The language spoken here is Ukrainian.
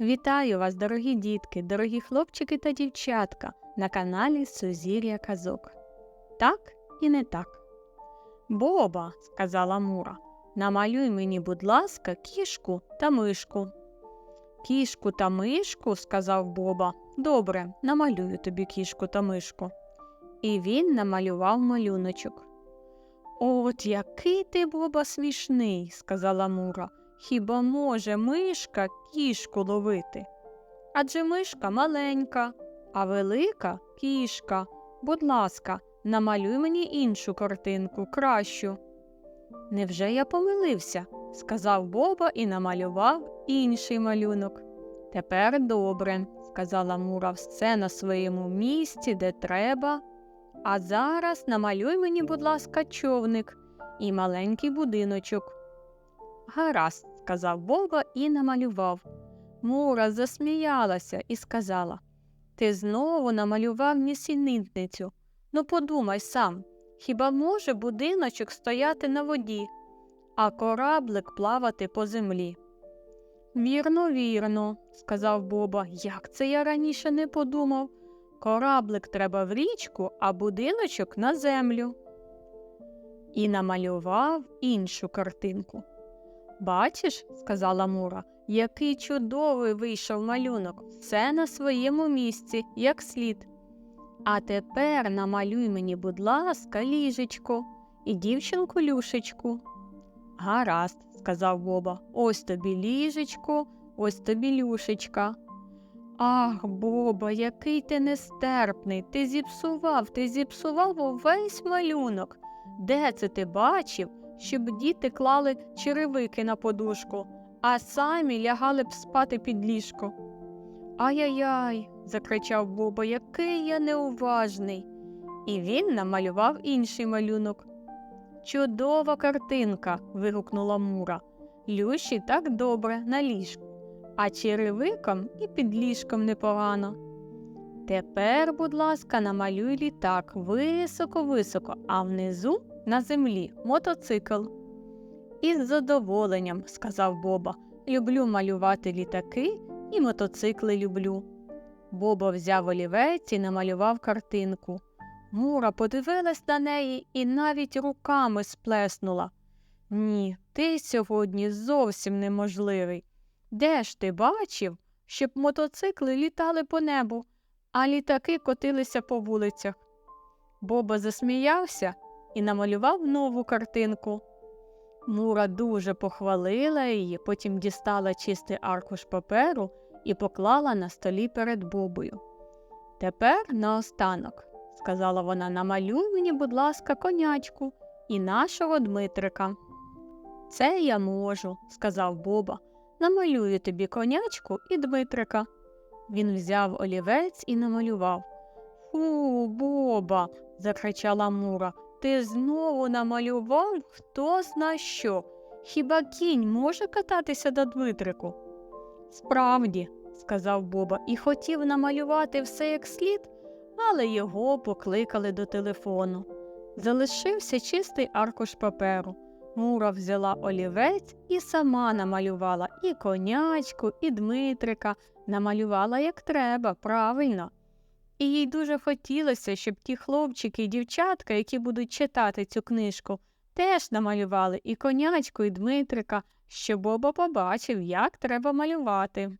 Вітаю вас, дорогі дітки, дорогі хлопчики та дівчатка на каналі Сузір'я Казок. Так і не так. Боба, сказала Мура, намалюй мені, будь ласка, кішку та мишку. Кішку та мишку, сказав Боба. Добре, намалюю тобі кішку та мишку. І він намалював малюночок. От який ти, Боба, смішний, сказала Мура. Хіба може мишка кішку ловити? Адже мишка маленька, а велика кішка. Будь ласка, намалюй мені іншу картинку, кращу. Невже я помилився? сказав Боба і намалював інший малюнок. Тепер добре, сказала Мура, все на своєму місці, де треба. А зараз намалюй мені, будь ласка, човник і маленький будиночок. Гаразд, сказав Боба і намалював. Мура засміялася і сказала Ти знову намалював нісенітницю. Ну подумай сам, хіба може будиночок стояти на воді, а кораблик плавати по землі? Вірно, вірно, сказав Боба. Як це я раніше не подумав? Кораблик треба в річку, а будиночок на землю. І намалював іншу картинку. Бачиш, сказала Мура, який чудовий вийшов малюнок, все на своєму місці, як слід. А тепер намалюй мені, будь ласка, ліжечко і дівчинку Люшечку. Гаразд, сказав Боба, ось тобі ліжечко, ось тобі Люшечка. Ах, Боба, який ти нестерпний, ти зіпсував, ти зіпсував увесь малюнок. Де це ти бачив, щоб діти клали черевики на подушку, а самі лягали б спати під ліжко? Ай-яй-яй, закричав Боба, який я неуважний. І він намалював інший малюнок. Чудова картинка. вигукнула Мура. Люші так добре на ліжку, а черевикам і під ліжком непогано. Тепер, будь ласка, намалюй літак високо-високо, а внизу на землі мотоцикл. Із задоволенням, сказав Боба, люблю малювати літаки і мотоцикли люблю. Боба взяв олівець і намалював картинку. Мура подивилась на неї і навіть руками сплеснула. Ні, ти сьогодні зовсім неможливий. Де ж ти бачив, щоб мотоцикли літали по небу, а літаки котилися по вулицях? Боба засміявся і намалював нову картинку. Мура дуже похвалила її, потім дістала чистий аркуш паперу і поклала на столі перед Бобою. Тепер наостанок, сказала вона, намалюй мені, будь ласка, конячку і нашого Дмитрика. Це я можу, сказав Боба. Намалюю тобі конячку і Дмитрика. Він взяв олівець і намалював. Фу, Боба, закричала Мура. Ти знову намалював хто зна що. Хіба кінь може кататися до Дмитрику? Справді, сказав Боба, і хотів намалювати все як слід, але його покликали до телефону. Залишився чистий аркуш паперу. Мура взяла олівець і сама намалювала і конячку, і Дмитрика, намалювала як треба, правильно. І їй дуже хотілося, щоб ті хлопчики і дівчатка, які будуть читати цю книжку, теж намалювали і конячку, і Дмитрика, щоб Боба побачив, як треба малювати.